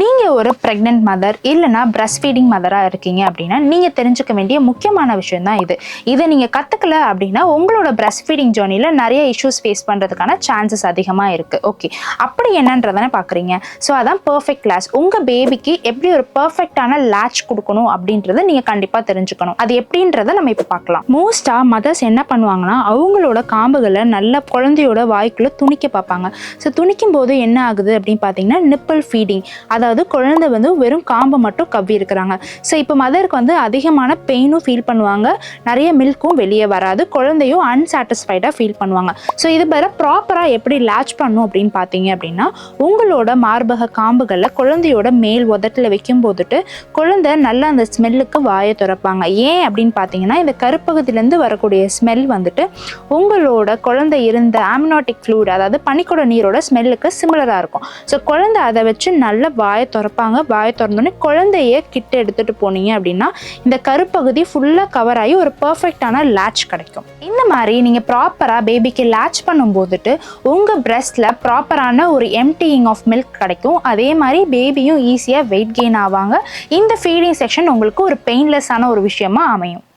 நீங்கள் ஒரு pregnant mother இல்லைனா பிரஸ்ட் ஃபீடிங் மதராக இருக்கீங்க அப்படின்னா நீங்கள் தெரிஞ்சுக்க வேண்டிய முக்கியமான விஷயம் தான் இது. இதை நீங்கள் கற்றுக்கல அப்படின்னா உங்களோட பிரஸ்ட் ஃபீடிங் ஜேர்னியில் நிறைய இஷ்யூஸ் ஃபேஸ் பண்ணுறதுக்கான சான்சஸ் அதிகமாக இருக்குது ஓகே அப்படி என்னன்றதானே பார்க்குறீங்க ஸோ அதான் பர்ஃபெக்ட் கிளாஸ் உங்கள் பேபிக்கு எப்படி ஒரு பர்ஃபெக்டான லேட்ச் கொடுக்கணும் அப்படின்றத நீங்கள் கண்டிப்பாக தெரிஞ்சுக்கணும். அது எப்படின்றத நம்ம இப்போ பார்க்கலாம் மோஸ்ட்டாக மதர்ஸ் என்ன பண்ணுவாங்கன்னா அவங்களோட காம்புகளை நல்ல குழந்தையோட வாய்க்குள்ளே துணிக்க பார்ப்பாங்க. ஸோ துணிக்கும் போது என்ன ஆகுது அப்படின்னு பார்த்தீங்கன்னா நிப்பிள் ஃபீடிங் அதாவது குழந்தை வந்து வெறும் காம்பை மட்டும் கவ்வி இருக்கிறாங்க. ஸோ இப்போ மதருக்கு வந்து அதிகமான பெயினும் ஃபீல் பண்ணுவாங்க. நிறைய மில்க்கும் வெளியே வராது. குழந்தையும் அன்சாட்டிஸ்ஃபைடாக ஃபீல் பண்ணுவாங்க. ஸோ இது பதிலாக ப்ராப்பராக எப்படி லேட்ச் பண்ணும் அப்படின்னு பார்த்தீங்க அப்படின்னா உங்களோட மார்பக காம்புகளில் குழந்தையோட மேல் உதட்டில் வைக்கும் போதுட்டு குழந்தை நல்லா அந்த ஸ்மெல்லுக்கு வாயை திறப்பாங்க. ஏன் அப்படின்னு பார்த்தீங்கன்னா இந்த கருப்பகுதியிலேருந்து வரக்கூடிய ஸ்மெல் வந்துட்டு உங்களோட குழந்தை இருந்த ஆமினாட்டிக் ஃப்ளூட் அதாவது பனிக்கூட நீரோட ஸ்மெல்லுக்கு சிமிலராக இருக்கும். ஸோ குழந்தை அதை வச்சு நல்ல வாயை திறப்பாங்க. வாயை திறந்தோடனே குழந்தைய கிட்ட எடுத்துகிட்டு போனீங்க அப்படின்னா இந்த கருப்பகுதி ஃபுல்லாக கவர் ஆகி ஒரு பர்ஃபெக்டான லேட்ச் கிடைக்கும். இந்த மாதிரி நீங்கள் ப்ராப்பராக பேபிக்கு லேட்ச் பண்ணும்போதுட்டு உங்கள் பிரெஸ்ட்டில் ப்ராப்பரான ஒரு எம்டியிங் ஆஃப் மில்க் கிடைக்கும். அதே மாதிரி பேபியும் ஈஸியாக வெயிட் கெயின் ஆவாங்க. இந்த ஃபீடிங் செக்ஷன் உங்களுக்கு ஒரு பெயின்லெஸ்ஸான ஒரு விஷயமா அமையும்.